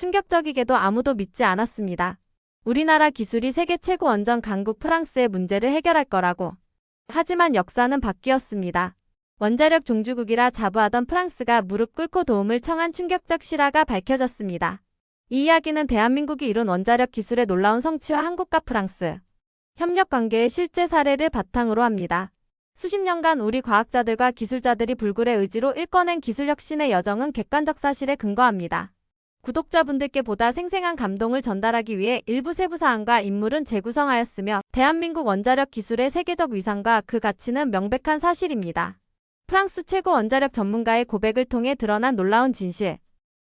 충격적이게도 아무도 믿지 않았습니다. 우리나라 기술이 세계 최고 원전 강국 프랑스의 문제를 해결할 거라고. 하지만 역사는 바뀌었습니다. 원자력 종주국이라 자부하던 프랑스가 무릎 꿇고 도움을 청한 충격적 실화가 밝혀졌습니다. 이 이야기는 대한민국이 이룬 원자력 기술의 놀라운 성취와 한국과 프랑스 협력 관계의 실제 사례를 바탕으로 합니다. 수십 년간 우리 과학자들과 기술자들이 불굴의 의지로 일궈낸 기술 혁신의 여정은 객관적 사실에 근거합니다. 구독자분들께 보다 생생한 감동을 전달하기 위해 일부 세부 사항과 인물은 재구성하였으며 대한민국 원자력 기술의 세계적 위상과 그 가치는 명백한 사실입니다. 프랑스 최고 원자력 전문가의 고백을 통해 드러난 놀라운 진실.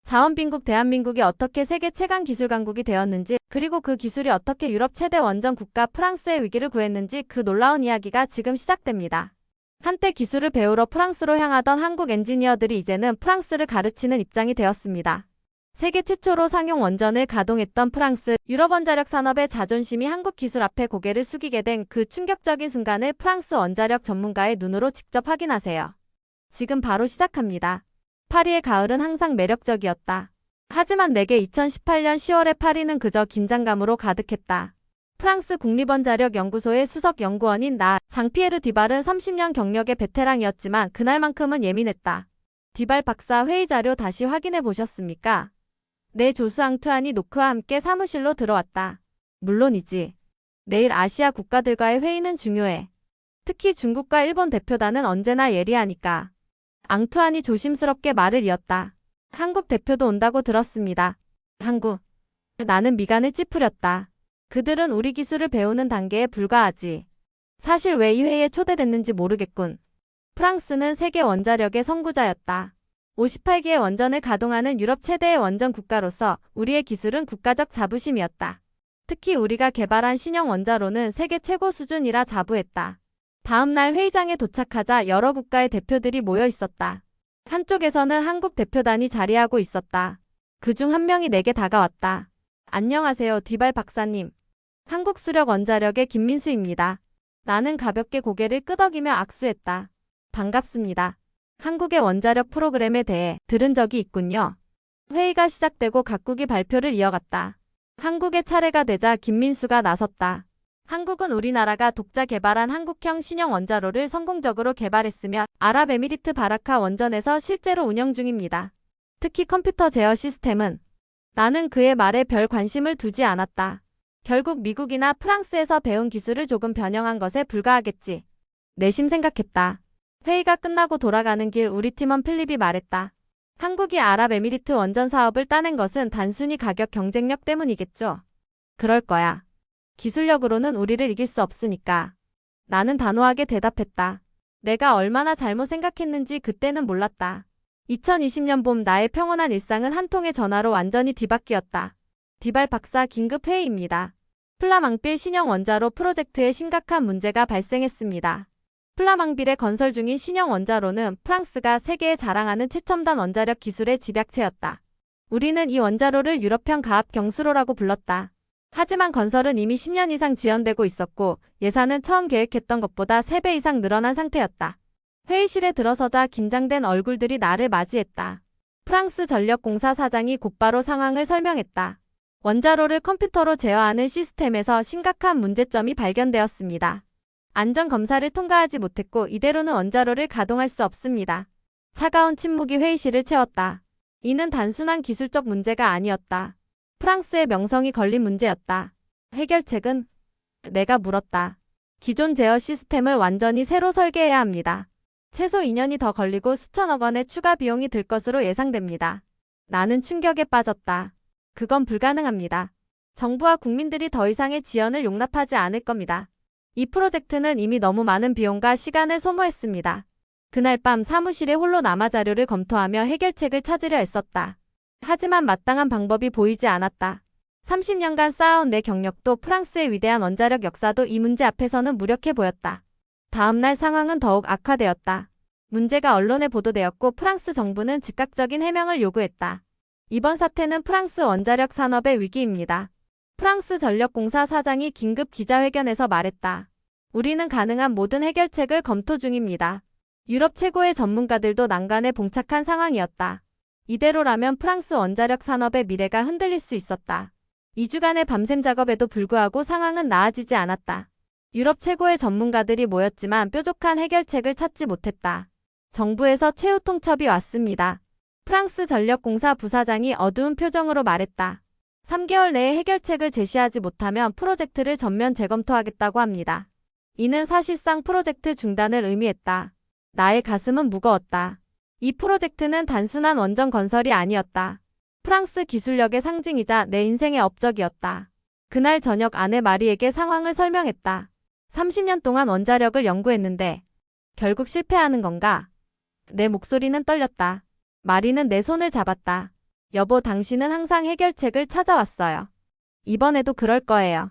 자원빈국 대한민국이 어떻게 세계 최강 기술 강국이 되었는지 그리고 그 기술이 어떻게 유럽 최대 원전 국가 프랑스의 위기를 구했는지 그 놀라운 이야기가 지금 시작됩니다. 한때 기술을 배우러 프랑스로 향하던 한국 엔지니어들이 이제는 프랑스를 가르치는 입장이 되었습니다. 세계 최초로 상용 원전을 가동했던 프랑스, 유럽 원자력 산업의 자존심이 한국 기술 앞에 고개를 숙이게 된 그 충격적인 순간을 프랑스 원자력 전문가의 눈으로 직접 확인하세요. 지금 바로 시작합니다. 파리의 가을은 항상 매력적이었다. 하지만 내게 2018년 10월의 파리는 그저 긴장감으로 가득했다. 프랑스 국립원자력연구소의 수석 연구원인 나, 장피에르 디발은 30년 경력의 베테랑이었지만 그날만큼은 예민했다. 디발 박사 회의 자료 다시 확인해 보셨습니까? 내 조수 앙투안이 노크와 함께 사무실로 들어왔다. 물론이지. 내일 아시아 국가들과의 회의는 중요해. 특히 중국과 일본 대표단은 언제나 예리하니까. 앙투안이 조심스럽게 말을 이었다. 한국 대표도 온다고 들었습니다. 한국. 나는 미간을 찌푸렸다. 그들은 우리 기술을 배우는 단계에 불과하지. 사실 왜 이 회의에 초대됐는지 모르겠군. 프랑스는 세계 원자력의 선구자였다. 58기의 원전을 가동하는 유럽 최대의 원전 국가로서 우리의 기술은 국가적 자부심이었다. 특히 우리가 개발한 신형 원자로는 세계 최고 수준이라 자부했다. 다음 날 회의장에 도착하자 여러 국가의 대표들이 모여 있었다. 한쪽에서는 한국 대표단이 자리하고 있었다. 그 중 한 명이 내게 다가왔다. 안녕하세요, 디발 박사님. 한국 수력 원자력의 김민수입니다. 나는 가볍게 고개를 끄덕이며 악수했다. 반갑습니다. 한국의 원자력 프로그램에 대해 들은 적이 있군요. 회의가 시작되고 각국이 발표를 이어갔다. 한국의 차례가 되자 김민수가 나섰다. 한국은 우리나라가 독자 개발한 한국형 신형 원자로를 성공적으로 개발했으며 아랍에미리트 바라카 원전에서 실제로 운영 중입니다. 특히 컴퓨터 제어 시스템은 나는 그의 말에 별 관심을 두지 않았다. 결국 미국이나 프랑스에서 배운 기술을 조금 변형한 것에 불과하겠지. 내심 생각했다. 회의가 끝나고 돌아가는 길 우리 팀원 필립이 말했다. 한국이 아랍에미리트 원전 사업을 따낸 것은 단순히 가격 경쟁력 때문이겠죠. 그럴 거야. 기술력으로는 우리를 이길 수 없으니까. 나는 단호하게 대답했다. 내가 얼마나 잘못 생각했는지 그때는 몰랐다. 2020년 봄 나의 평온한 일상은 한 통의 전화로 완전히 뒤바뀌었다. 디발 박사 긴급 회의입니다. 플라망빌 신형 원자로 프로젝트에 심각한 문제가 발생했습니다. 플라망빌에 건설 중인 신형 원자로는 프랑스가 세계에 자랑하는 최첨단 원자력 기술의 집약체였다. 우리는 이 원자로를 유럽형 가압 경수로라고 불렀다. 하지만 건설은 이미 10년 이상 지연되고 있었고 예산은 처음 계획했던 것보다 3배 이상 늘어난 상태였다. 회의실에 들어서자 긴장된 얼굴들이 나를 맞이했다. 프랑스 전력공사 사장이 곧바로 상황을 설명했다. 원자로를 컴퓨터로 제어하는 시스템에서 심각한 문제점이 발견되었습니다. 안전검사를 통과하지 못했고 이대로는 원자로를 가동할 수 없습니다. 차가운 침묵이 회의실을 채웠다. 이는 단순한 기술적 문제가 아니었다. 프랑스의 명성이 걸린 문제였다. 해결책은 내가 물었다. 기존 제어 시스템을 완전히 새로 설계해야 합니다. 최소 2년이 더 걸리고 수천억 원의 추가 비용이 들 것으로 예상됩니다. 나는 충격에 빠졌다. 그건 불가능합니다. 정부와 국민들이 더 이상의 지연을 용납하지 않을 겁니다. 이 프로젝트는 이미 너무 많은 비용과 시간을 소모했습니다. 그날 밤 사무실에 홀로 남아 자료를 검토하며 해결책을 찾으려 애썼다. 하지만 마땅한 방법이 보이지 않았다. 30년간 쌓아온 내 경력도 프랑스의 위대한 원자력 역사도 이 문제 앞에서는 무력해 보였다. 다음날 상황은 더욱 악화되었다. 문제가 언론에 보도되었고 프랑스 정부는 즉각적인 해명을 요구했다. 이번 사태는 프랑스 원자력 산업의 위기입니다. 프랑스 전력공사 사장이 긴급 기자회견에서 말했다. 우리는 가능한 모든 해결책을 검토 중입니다. 유럽 최고의 전문가들도 난간에 봉착한 상황이었다. 이대로라면 프랑스 원자력 산업의 미래가 흔들릴 수 있었다. 2주간의 밤샘 작업에도 불구하고 상황은 나아지지 않았다. 유럽 최고의 전문가들이 모였지만 뾰족한 해결책을 찾지 못했다. 정부에서 최후 통첩이 왔습니다. 프랑스 전력공사 부사장이 어두운 표정으로 말했다. 3개월 내에 해결책을 제시하지 못하면 프로젝트를 전면 재검토하겠다고 합니다. 이는 사실상 프로젝트 중단을 의미했다. 나의 가슴은 무거웠다. 이 프로젝트는 단순한 원전 건설이 아니었다. 프랑스 기술력의 상징이자 내 인생의 업적이었다. 그날 저녁 아내 마리에게 상황을 설명했다. 30년 동안 원자력을 연구했는데 결국 실패하는 건가? 내 목소리는 떨렸다. 마리는 내 손을 잡았다. 여보, 당신은 항상 해결책을 찾아왔어요. 이번에도 그럴 거예요.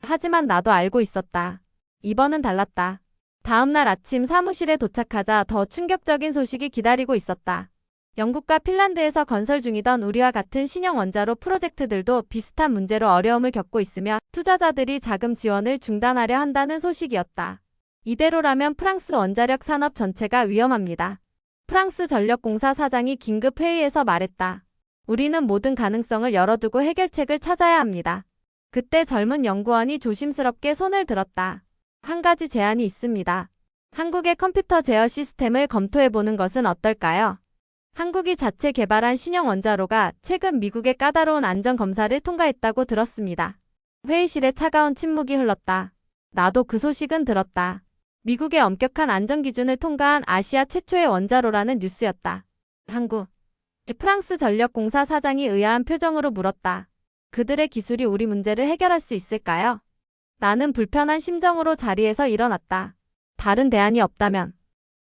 하지만 나도 알고 있었다. 이번은 달랐다. 다음날 아침 사무실에 도착하자 더 충격적인 소식이 기다리고 있었다. 영국과 핀란드에서 건설 중이던 우리와 같은 신형 원자로 프로젝트들도 비슷한 문제로 어려움을 겪고 있으며 투자자들이 자금 지원을 중단하려 한다는 소식이었다. 이대로라면 프랑스 원자력 산업 전체가 위험합니다. 프랑스 전력공사 사장이 긴급 회의에서 말했다. 우리는 모든 가능성을 열어두고 해결책을 찾아야 합니다. 그때 젊은 연구원이 조심스럽게 손을 들었다. 한 가지 제안이 있습니다. 한국의 컴퓨터 제어 시스템을 검토해보는 것은 어떨까요? 한국이 자체 개발한 신형 원자로가 최근 미국의 까다로운 안전검사를 통과했다고 들었습니다. 회의실에 차가운 침묵이 흘렀다. 나도 그 소식은 들었다. 미국의 엄격한 안전기준을 통과한 아시아 최초의 원자로라는 뉴스였다. 한국. 프랑스 전력공사 사장이 의아한 표정으로 물었다. 그들의 기술이 우리 문제를 해결할 수 있을까요? 나는 불편한 심정으로 자리에서 일어났다. 다른 대안이 없다면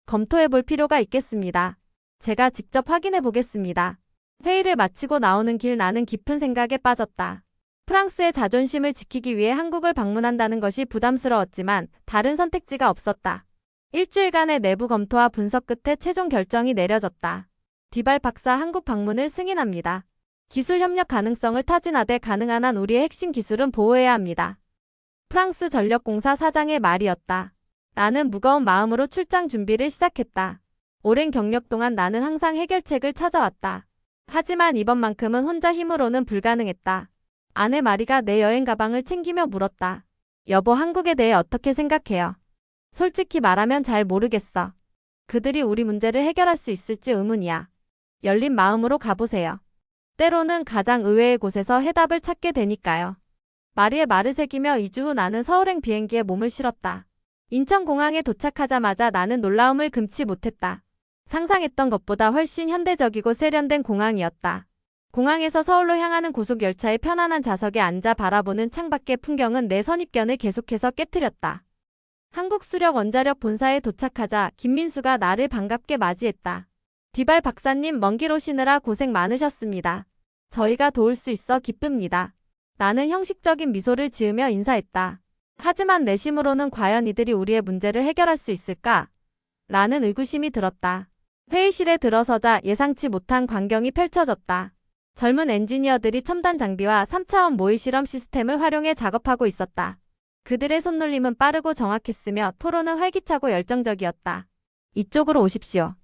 검토해 볼 필요가 있겠습니다. 제가 직접 확인해 보겠습니다. 회의를 마치고 나오는 길 나는 깊은 생각에 빠졌다. 프랑스의 자존심을 지키기 위해 한국을 방문한다는 것이 부담스러웠지만 다른 선택지가 없었다. 일주일간의 내부 검토와 분석 끝에 최종 결정이 내려졌다. 디발 박사 한국 방문을 승인합니다. 기술 협력 가능성을 타진하되 가능한 한 우리의 핵심 기술은 보호해야 합니다. 프랑스 전력공사 사장의 말이었다. 나는 무거운 마음으로 출장 준비를 시작했다. 오랜 경력 동안 나는 항상 해결책을 찾아왔다. 하지만 이번만큼은 혼자 힘으로는 불가능했다. 아내 마리가 내 여행 가방을 챙기며 물었다. 여보, 한국에 대해 어떻게 생각해요? 솔직히 말하면 잘 모르겠어. 그들이 우리 문제를 해결할 수 있을지 의문이야. 열린 마음으로 가보세요. 때로는 가장 의외의 곳에서 해답을 찾게 되니까요. 마리의 말을 새기며 2주 후 나는 서울행 비행기에 몸을 실었다. 인천공항에 도착하자마자 나는 놀라움을 금치 못했다. 상상했던 것보다 훨씬 현대적이고 세련된 공항이었다. 공항에서 서울로 향하는 고속열차의 편안한 좌석에 앉아 바라보는 창밖의 풍경은 내 선입견을 계속해서 깨뜨렸다. 한국수력 원자력 본사에 도착하자 김민수가 나를 반갑게 맞이했다. 디발 박사님 먼 길 오시느라 고생 많으셨습니다. 저희가 도울 수 있어 기쁩니다. 나는 형식적인 미소를 지으며 인사했다. 하지만 내심으로는 과연 이들이 우리의 문제를 해결할 수 있을까? 라는 의구심이 들었다. 회의실에 들어서자 예상치 못한 광경이 펼쳐졌다. 젊은 엔지니어들이 첨단 장비와 3차원 모의 실험 시스템을 활용해 작업하고 있었다. 그들의 손놀림은 빠르고 정확했으며 토론은 활기차고 열정적이었다. 이쪽으로 오십시오.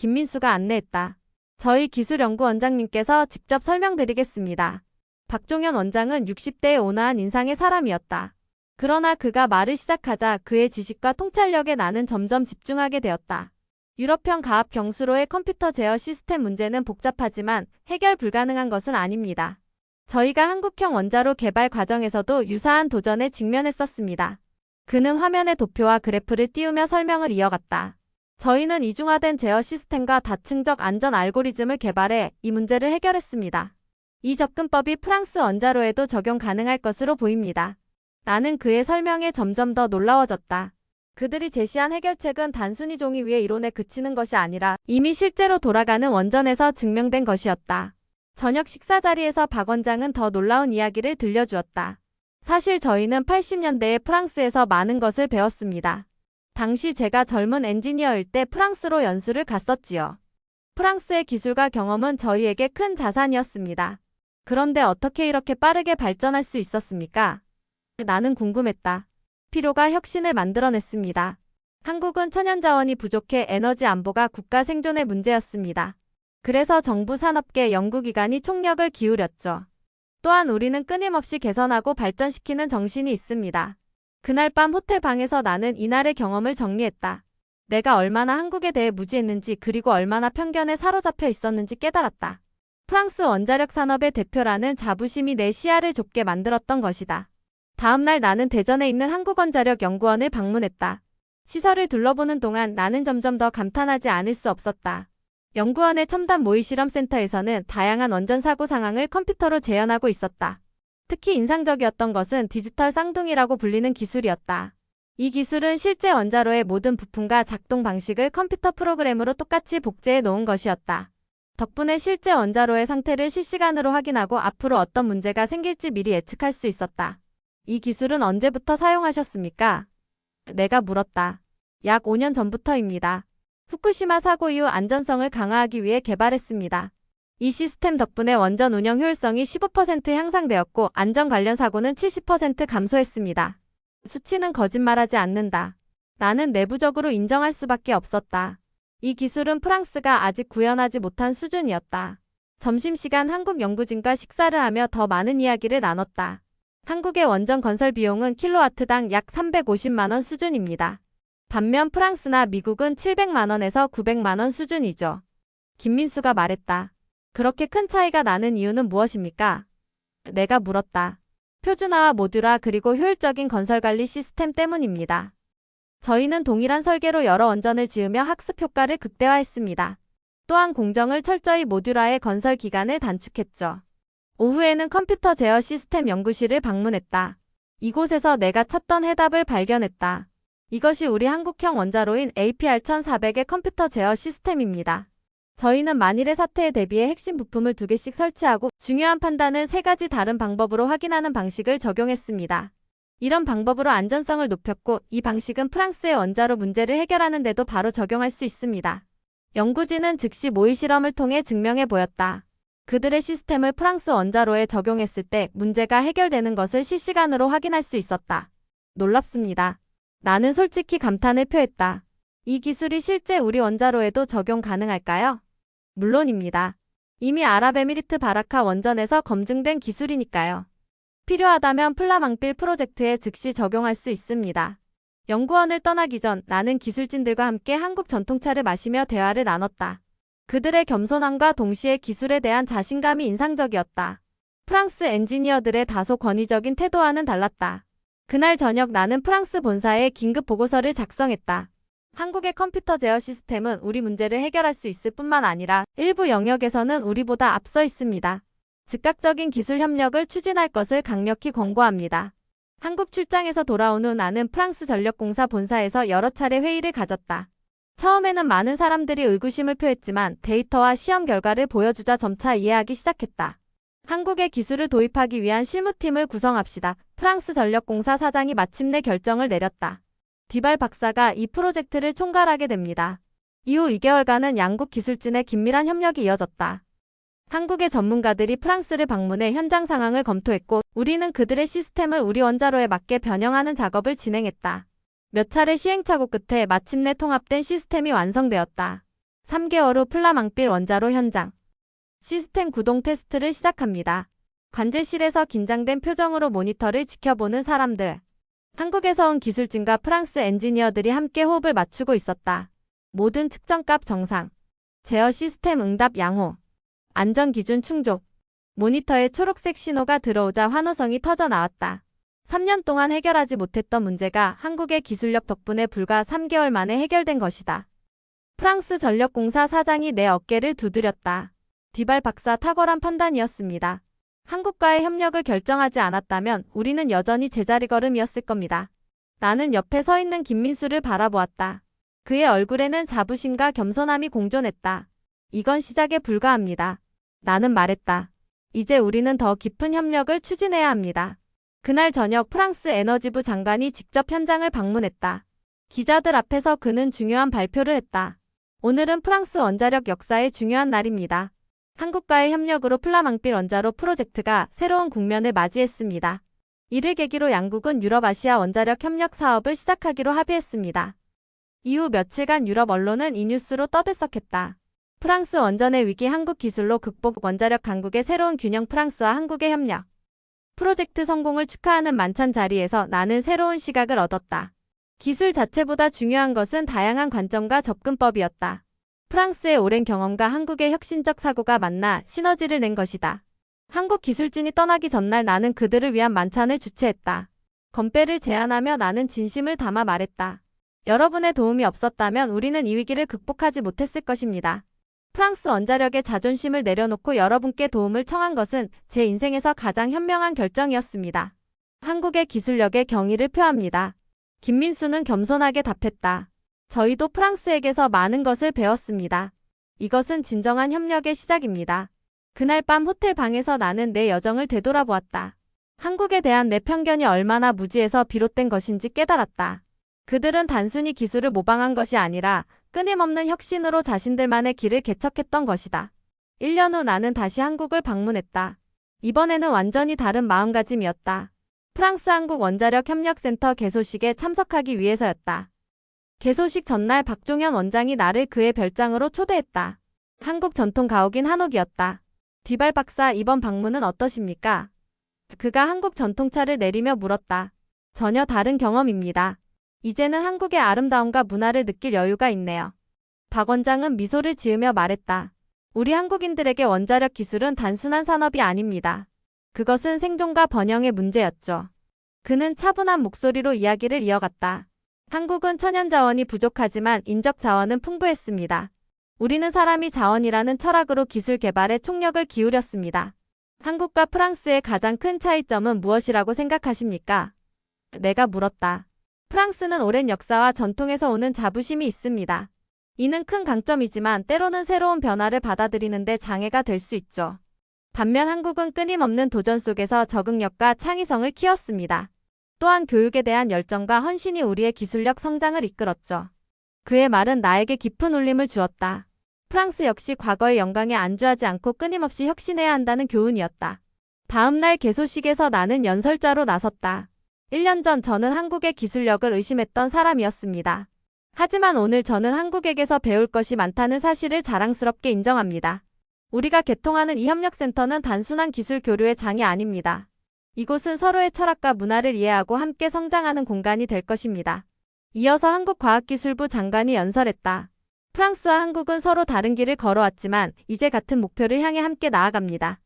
김민수가 안내했다. 저희 기술연구원장님께서 직접 설명드리겠습니다. 박종현 원장은 60대의 온화한 인상의 사람이었다. 그러나 그가 말을 시작하자 그의 지식과 통찰력에 나는 점점 집중하게 되었다. 유럽형 가압 경수로의 컴퓨터 제어 시스템 문제는 복잡하지만 해결 불가능한 것은 아닙니다. 저희가 한국형 원자로 개발 과정에서도 유사한 도전에 직면했었습니다. 그는 화면에 도표와 그래프를 띄우며 설명을 이어갔다. 저희는 이중화된 제어 시스템과 다층적 안전 알고리즘을 개발해 이 문제를 해결했습니다. 이 접근법이 프랑스 원자로에도 적용 가능할 것으로 보입니다. 나는 그의 설명에 점점 더 놀라워졌다. 그들이 제시한 해결책은 단순히 종이 위의 이론에 그치는 것이 아니라 이미 실제로 돌아가는 원전에서 증명된 것이었다. 저녁 식사 자리에서 박 원장은 더 놀라운 이야기를 들려주었다. 사실 저희는 80년대에 프랑스에서 많은 것을 배웠습니다. 당시 제가 젊은 엔지니어일 때 프랑스로 연수를 갔었지요. 프랑스의 기술과 경험은 저희에게 큰 자산이었습니다. 그런데 어떻게 이렇게 빠르게 발전할 수 있었습니까? 나는 궁금했다. 필요가 혁신을 만들어냈습니다. 한국은 천연자원이 부족해 에너지 안보가 국가 생존의 문제였습니다. 그래서 정부 산업계 연구기관이 총력을 기울였죠. 또한 우리는 끊임없이 개선하고 발전시키는 정신이 있습니다. 그날 밤 호텔 방에서 나는 이날의 경험을 정리했다. 내가 얼마나 한국에 대해 무지했는지 그리고 얼마나 편견에 사로잡혀 있었는지 깨달았다. 프랑스 원자력 산업의 대표라는 자부심이 내 시야를 좁게 만들었던 것이다. 다음날 나는 대전에 있는 한국원자력 연구원을 방문했다. 시설을 둘러보는 동안 나는 점점 더 감탄하지 않을 수 없었다. 연구원의 첨단 모의 실험센터에서는 다양한 원전 사고 상황을 컴퓨터로 재현하고 있었다. 특히 인상적이었던 것은 디지털 쌍둥이라고 불리는 기술이었다. 이 기술은 실제 원자로의 모든 부품과 작동 방식을 컴퓨터 프로그램으로 똑같이 복제해 놓은 것이었다. 덕분에 실제 원자로의 상태를 실시간으로 확인하고 앞으로 어떤 문제가 생길지 미리 예측할 수 있었다. 이 기술은 언제부터 사용하셨습니까? 내가 물었다. 약 5년 전부터입니다. 후쿠시마 사고 이후 안전성을 강화하기 위해 개발했습니다. 이 시스템 덕분에 원전 운영 효율성이 15% 향상되었고 안전 관련 사고는 70% 감소했습니다. 수치는 거짓말하지 않는다. 나는 내부적으로 인정할 수밖에 없었다. 이 기술은 프랑스가 아직 구현하지 못한 수준이었다. 점심시간 한국 연구진과 식사를 하며 더 많은 이야기를 나눴다. 한국의 원전 건설 비용은 킬로와트당 약 350만원 수준입니다. 반면 프랑스나 미국은 700만원에서 900만원 수준이죠. 김민수가 말했다. 그렇게 큰 차이가 나는 이유는 무엇입니까? 내가 물었다. 표준화와 모듈화 그리고 효율적인 건설관리 시스템 때문입니다. 저희는 동일한 설계로 여러 원전을 지으며 학습 효과를 극대화했습니다. 또한 공정을 철저히 모듈화해 건설 기간을 단축했죠. 오후에는 컴퓨터 제어 시스템 연구실을 방문했다. 이곳에서 내가 찾던 해답을 발견했다. 이것이 우리 한국형 원자로인 APR1400의 컴퓨터 제어 시스템입니다. 저희는 만일의 사태에 대비해 핵심 부품을 두 개씩 설치하고 중요한 판단을 세 가지 다른 방법으로 확인하는 방식을 적용했습니다. 이런 방법으로 안전성을 높였고 이 방식은 프랑스의 원자로 문제를 해결하는 데도 바로 적용할 수 있습니다. 연구진은 즉시 모의 실험을 통해 증명해 보였다. 그들의 시스템을 프랑스 원자로에 적용했을 때 문제가 해결되는 것을 실시간으로 확인할 수 있었다. 놀랍습니다. 나는 솔직히 감탄을 표했다. 이 기술이 실제 우리 원자로에도 적용 가능할까요? 물론입니다. 이미 아랍에미리트 바라카 원전에서 검증된 기술이니까요. 필요하다면 플라망빌 프로젝트에 즉시 적용할 수 있습니다. 연구원을 떠나기 전 나는 기술진들과 함께 한국 전통차를 마시며 대화를 나눴다. 그들의 겸손함과 동시에 기술에 대한 자신감이 인상적이었다. 프랑스 엔지니어들의 다소 권위적인 태도와는 달랐다. 그날 저녁 나는 프랑스 본사에 긴급 보고서를 작성했다. 한국의 컴퓨터 제어 시스템은 우리 문제를 해결할 수 있을 뿐만 아니라 일부 영역에서는 우리보다 앞서 있습니다. 즉각적인 기술 협력을 추진할 것을 강력히 권고합니다. 한국 출장에서 돌아온 후 나는 프랑스 전력공사 본사에서 여러 차례 회의를 가졌다. 처음에는 많은 사람들이 의구심을 표했지만 데이터와 시험 결과를 보여주자 점차 이해하기 시작했다. 한국의 기술을 도입하기 위한 실무팀을 구성합시다. 프랑스 전력공사 사장이 마침내 결정을 내렸다. 디발 박사가 이 프로젝트를 총괄하게 됩니다. 이후 2개월간은 양국 기술진의 긴밀한 협력이 이어졌다. 한국의 전문가들이 프랑스를 방문해 현장 상황을 검토했고 우리는 그들의 시스템을 우리 원자로에 맞게 변형하는 작업을 진행했다. 몇 차례 시행착오 끝에 마침내 통합된 시스템이 완성되었다. 3개월 후 플라망빌 원자로 현장. 시스템 구동 테스트를 시작합니다. 관제실에서 긴장된 표정으로 모니터를 지켜보는 사람들. 한국에서 온 기술진과 프랑스 엔지니어들이 함께 호흡을 맞추고 있었다. 모든 측정값 정상. 제어 시스템 응답 양호. 안전 기준 충족. 모니터에 초록색 신호가 들어오자 환호성이 터져 나왔다. 3년 동안 해결하지 못했던 문제가 한국의 기술력 덕분에 불과 3개월 만에 해결된 것이다. 프랑스 전력공사 사장이 내 어깨를 두드렸다. 디발 박사 탁월한 판단이었습니다. 한국과의 협력을 결정하지 않았다면 우리는 여전히 제자리 걸음이었을 겁니다. 나는 옆에 서 있는 김민수를 바라보았다. 그의 얼굴에는 자부심과 겸손함이 공존했다. 이건 시작에 불과합니다. 나는 말했다. 이제 우리는 더 깊은 협력을 추진해야 합니다. 그날 저녁 프랑스 에너지부 장관이 직접 현장을 방문했다. 기자들 앞에서 그는 중요한 발표를 했다. 오늘은 프랑스 원자력 역사의 중요한 날입니다. 한국과의 협력으로 플라망빌 원자로 프로젝트가 새로운 국면을 맞이했습니다. 이를 계기로 양국은 유럽아시아 원자력 협력 사업을 시작하기로 합의했습니다. 이후 며칠간 유럽 언론은 이 뉴스로 떠들썩했다. 프랑스 원전의 위기 한국 기술로 극복 원자력 강국의 새로운 균형 프랑스와 한국의 협력. 프로젝트 성공을 축하하는 만찬 자리에서 나는 새로운 시각을 얻었다. 기술 자체보다 중요한 것은 다양한 관점과 접근법이었다. 프랑스의 오랜 경험과 한국의 혁신적 사고가 만나 시너지를 낸 것이다. 한국 기술진이 떠나기 전날 나는 그들을 위한 만찬을 주최했다. 건배를 제안하며 나는 진심을 담아 말했다. 여러분의 도움이 없었다면 우리는 이 위기를 극복하지 못했을 것입니다. 프랑스 원자력의 자존심을 내려놓고 여러분께 도움을 청한 것은 제 인생에서 가장 현명한 결정이었습니다. 한국의 기술력에 경의를 표합니다. 김민수는 겸손하게 답했다. 저희도 프랑스에게서 많은 것을 배웠습니다. 이것은 진정한 협력의 시작입니다. 그날 밤 호텔 방에서 나는 내 여정을 되돌아보았다. 한국에 대한 내 편견이 얼마나 무지해서 비롯된 것인지 깨달았다. 그들은 단순히 기술을 모방한 것이 아니라 끊임없는 혁신으로 자신들만의 길을 개척했던 것이다. 1년 후 나는 다시 한국을 방문했다. 이번에는 완전히 다른 마음가짐이었다. 프랑스 한국 원자력 협력센터 개소식에 참석하기 위해서였다. 개소식 전날 박종현 원장이 나를 그의 별장으로 초대했다. 한국 전통 가옥인 한옥이었다. 디발 박사 이번 방문은 어떠십니까? 그가 한국 전통차를 내리며 물었다. 전혀 다른 경험입니다. 이제는 한국의 아름다움과 문화를 느낄 여유가 있네요. 박 원장은 미소를 지으며 말했다. 우리 한국인들에게 원자력 기술은 단순한 산업이 아닙니다. 그것은 생존과 번영의 문제였죠. 그는 차분한 목소리로 이야기를 이어갔다. 한국은 천연 자원이 부족하지만 인적 자원은 풍부했습니다. 우리는 사람이 자원이라는 철학으로 기술 개발에 총력을 기울였습니다. 한국과 프랑스의 가장 큰 차이점은 무엇이라고 생각하십니까? 내가 물었다. 프랑스는 오랜 역사와 전통에서 오는 자부심이 있습니다. 이는 큰 강점이지만 때로는 새로운 변화를 받아들이는데 장애가 될 수 있죠. 반면 한국은 끊임없는 도전 속에서 적응력과 창의성을 키웠습니다. 또한 교육에 대한 열정과 헌신이 우리의 기술력 성장을 이끌었죠. 그의 말은 나에게 깊은 울림을 주었다. 프랑스 역시 과거의 영광에 안주하지 않고 끊임없이 혁신해야 한다는 교훈이었다. 다음 날 개소식에서 나는 연설자로 나섰다. 1년 전 저는 한국의 기술력을 의심했던 사람이었습니다. 하지만 오늘 저는 한국에게서 배울 것이 많다는 사실을 자랑스럽게 인정합니다. 우리가 개통하는 이 협력센터는 단순한 기술 교류의 장이 아닙니다. 이곳은 서로의 철학과 문화를 이해하고 함께 성장하는 공간이 될 것입니다. 이어서 한국과학기술부 장관이 연설했다. 프랑스와 한국은 서로 다른 길을 걸어왔지만 이제 같은 목표를 향해 함께 나아갑니다.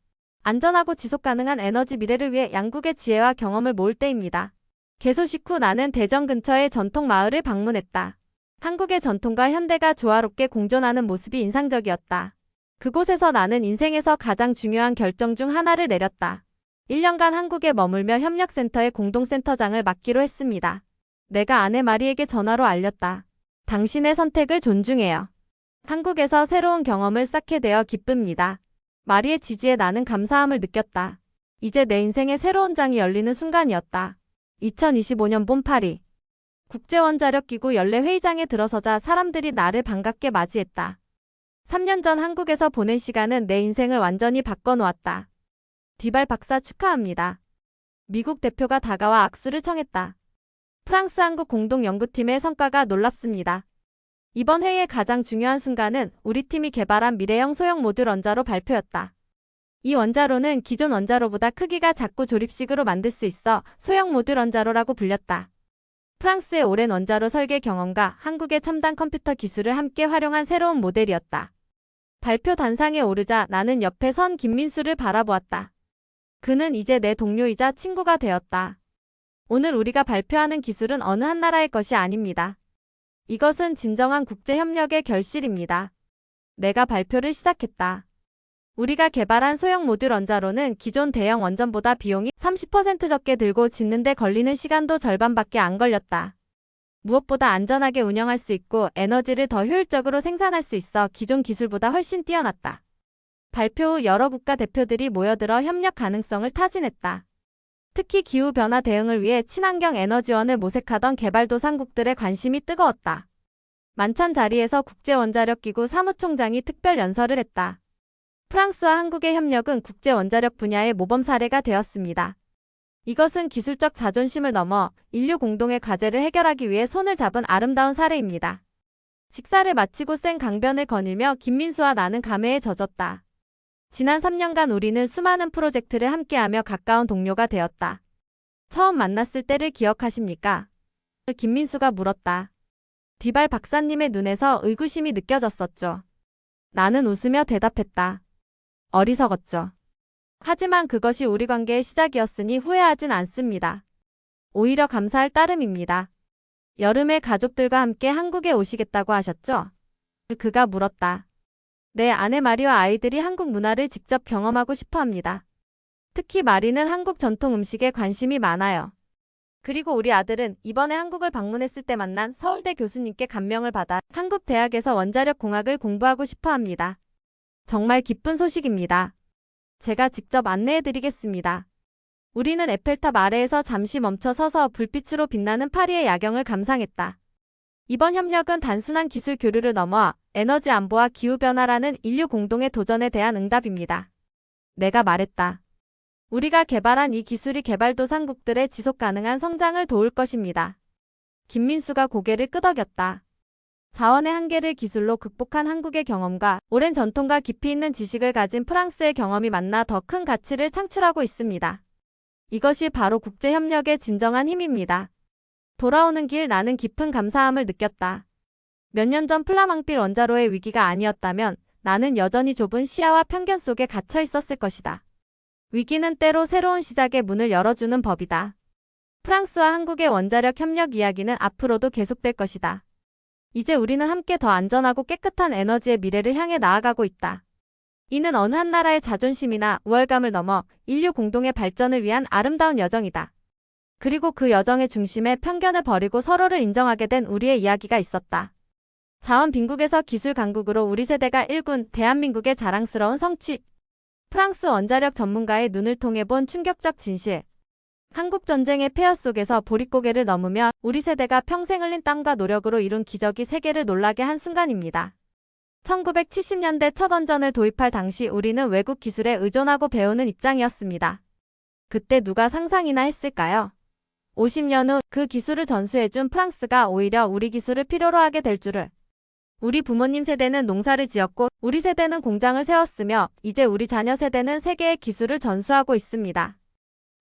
안전하고 지속 가능한 에너지 미래를 위해 양국의 지혜와 경험을 모을 때입니다. 개소식 후 나는 대전 근처의 전통 마을을 방문했다. 한국의 전통과 현대가 조화롭게 공존하는 모습이 인상적이었다. 그곳에서 나는 인생에서 가장 중요한 결정 중 하나를 내렸다. 1년간 한국에 머물며 협력센터의 공동센터장을 맡기로 했습니다. 내가 아내 마리에게 전화로 알렸다. 당신의 선택을 존중해요. 한국에서 새로운 경험을 쌓게 되어 기쁩니다. 마리의 지지에 나는 감사함을 느꼈다. 이제 내 인생의 새로운 장이 열리는 순간이었다. 2025년 봄 파리. 국제원자력기구 연례 회의장에 들어서자 사람들이 나를 반갑게 맞이했다. 3년 전 한국에서 보낸 시간은 내 인생을 완전히 바꿔놓았다. 디발 박사 축하합니다. 미국 대표가 다가와 악수를 청했다. 프랑스 한국 공동연구팀의 성과가 놀랍습니다. 이번 회의의 가장 중요한 순간은 우리 팀이 개발한 미래형 소형 모듈 원자로 발표였다. 이 원자로는 기존 원자로보다 크기가 작고 조립식으로 만들 수 있어 소형 모듈 원자로라고 불렸다. 프랑스의 오랜 원자로 설계 경험과 한국의 첨단 컴퓨터 기술을 함께 활용한 새로운 모델이었다. 발표 단상에 오르자 나는 옆에 선 김민수를 바라보았다. 그는 이제 내 동료이자 친구가 되었다. 오늘 우리가 발표하는 기술은 어느 한 나라의 것이 아닙니다. 이것은 진정한 국제협력의 결실입니다. 내가 발표를 시작했다. 우리가 개발한 소형 모듈 원자로는 기존 대형 원전보다 비용이 30% 적게 들고 짓는데 걸리는 시간도 절반밖에 안 걸렸다. 무엇보다 안전하게 운영할 수 있고 에너지를 더 효율적으로 생산할 수 있어 기존 기술보다 훨씬 뛰어났다. 발표 후 여러 국가 대표들이 모여들어 협력 가능성을 타진했다. 특히 기후변화 대응을 위해 친환경 에너지원을 모색하던 개발도상국들의 관심이 뜨거웠다. 만찬 자리에서 국제원자력기구 사무총장이 특별 연설을 했다. 프랑스와 한국의 협력은 국제원자력 분야의 모범 사례가 되었습니다. 이것은 기술적 자존심을 넘어 인류 공동의 과제를 해결하기 위해 손을 잡은 아름다운 사례입니다. 식사를 마치고 센 강변을 거닐며 김민수와 나는 감회에 젖었다. 지난 3년간 우리는 수많은 프로젝트를 함께하며 가까운 동료가 되었다. 처음 만났을 때를 기억하십니까? 김민수가 물었다. 디발 박사님의 눈에서 의구심이 느껴졌었죠. 나는 웃으며 대답했다. 어리석었죠. 하지만 그것이 우리 관계의 시작이었으니 후회하진 않습니다. 오히려 감사할 따름입니다. 여름에 가족들과 함께 한국에 오시겠다고 하셨죠? 그가 물었다. 내 아내 마리와 아이들이 한국 문화를 직접 경험하고 싶어 합니다. 특히 마리는 한국 전통 음식에 관심이 많아요. 그리고 우리 아들은 이번에 한국을 방문했을 때 만난 서울대 교수님께 감명을 받아 한국 대학에서 원자력 공학을 공부하고 싶어 합니다. 정말 기쁜 소식입니다. 제가 직접 안내해 드리겠습니다. 우리는 에펠탑 아래에서 잠시 멈춰 서서 불빛으로 빛나는 파리의 야경을 감상했다. 이번 협력은 단순한 기술 교류를 넘어 에너지 안보와 기후변화라는 인류 공동의 도전에 대한 응답입니다. 내가 말했다. 우리가 개발한 이 기술이 개발도상국들의 지속 가능한 성장을 도울 것입니다. 김민수가 고개를 끄덕였다. 자원의 한계를 기술로 극복한 한국의 경험과 오랜 전통과 깊이 있는 지식을 가진 프랑스의 경험이 만나 더 큰 가치를 창출하고 있습니다. 이것이 바로 국제협력의 진정한 힘입니다. 돌아오는 길 나는 깊은 감사함을 느꼈다. 몇 년 전 플라망필 원자로의 위기가 아니었다면 나는 여전히 좁은 시야와 편견 속에 갇혀 있었을 것이다. 위기는 때로 새로운 시작의 문을 열어주는 법이다. 프랑스와 한국의 원자력 협력 이야기는 앞으로도 계속될 것이다. 이제 우리는 함께 더 안전하고 깨끗한 에너지의 미래를 향해 나아가고 있다. 이는 어느 한 나라의 자존심이나 우월감을 넘어 인류 공동의 발전을 위한 아름다운 여정이다. 그리고 그 여정의 중심에 편견을 버리고 서로를 인정하게 된 우리의 이야기가 있었다. 자원 빈국에서 기술 강국으로 우리 세대가 일군 대한민국의 자랑스러운 성취. 프랑스 원자력 전문가의 눈을 통해 본 충격적 진실. 한국 전쟁의 폐허 속에서 보릿고개를 넘으며 우리 세대가 평생 흘린 땀과 노력으로 이룬 기적이 세계를 놀라게 한 순간입니다. 1970년대 첫 원전을 도입할 당시 우리는 외국 기술에 의존하고 배우는 입장이었습니다. 그때 누가 상상이나 했을까요? 50년 후 그 기술을 전수해준 프랑스가 오히려 우리 기술을 필요로 하게 될 줄을. 우리 부모님 세대는 농사를 지었고 우리 세대는 공장을 세웠으며 이제 우리 자녀 세대는 세계의 기술을 전수하고 있습니다.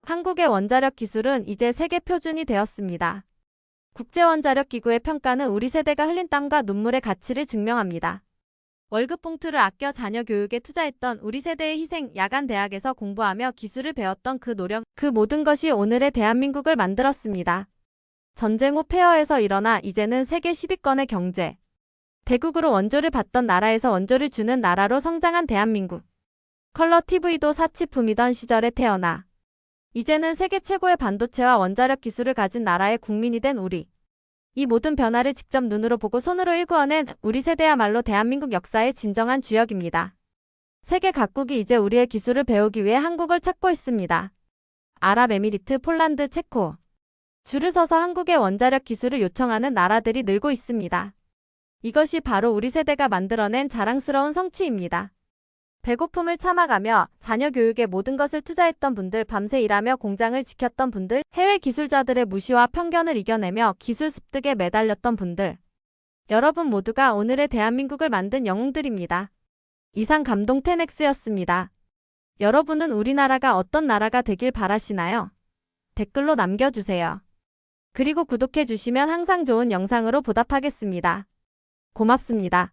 한국의 원자력 기술은 이제 세계 표준이 되었습니다. 국제원자력기구의 평가는 우리 세대가 흘린 땀과 눈물의 가치를 증명합니다. 월급 봉투를 아껴 자녀 교육에 투자했던 우리 세대의 희생, 야간 대학에서 공부하며 기술을 배웠던 그 노력, 그 모든 것이 오늘의 대한민국을 만들었습니다. 전쟁 후 폐허에서 일어나 이제는 세계 10위권의 경제. 대국으로 원조를 받던 나라에서 원조를 주는 나라로 성장한 대한민국. 컬러 TV도 사치품이던 시절에 태어나. 이제는 세계 최고의 반도체와 원자력 기술을 가진 나라의 국민이 된 우리. 이 모든 변화를 직접 눈으로 보고 손으로 일구어낸 우리 세대야말로 대한민국 역사의 진정한 주역입니다. 세계 각국이 이제 우리의 기술을 배우기 위해 한국을 찾고 있습니다. 아랍에미리트, 폴란드, 체코. 줄을 서서 한국의 원자력 기술을 요청하는 나라들이 늘고 있습니다. 이것이 바로 우리 세대가 만들어낸 자랑스러운 성취입니다. 배고픔을 참아가며 자녀 교육에 모든 것을 투자했던 분들, 밤새 일하며 공장을 지켰던 분들, 해외 기술자들의 무시와 편견을 이겨내며 기술 습득에 매달렸던 분들. 여러분 모두가 오늘의 대한민국을 만든 영웅들입니다. 이상 감동 테넥스였습니다. 여러분은 우리나라가 어떤 나라가 되길 바라시나요? 댓글로 남겨주세요. 그리고 구독해주시면 항상 좋은 영상으로 보답하겠습니다. 고맙습니다.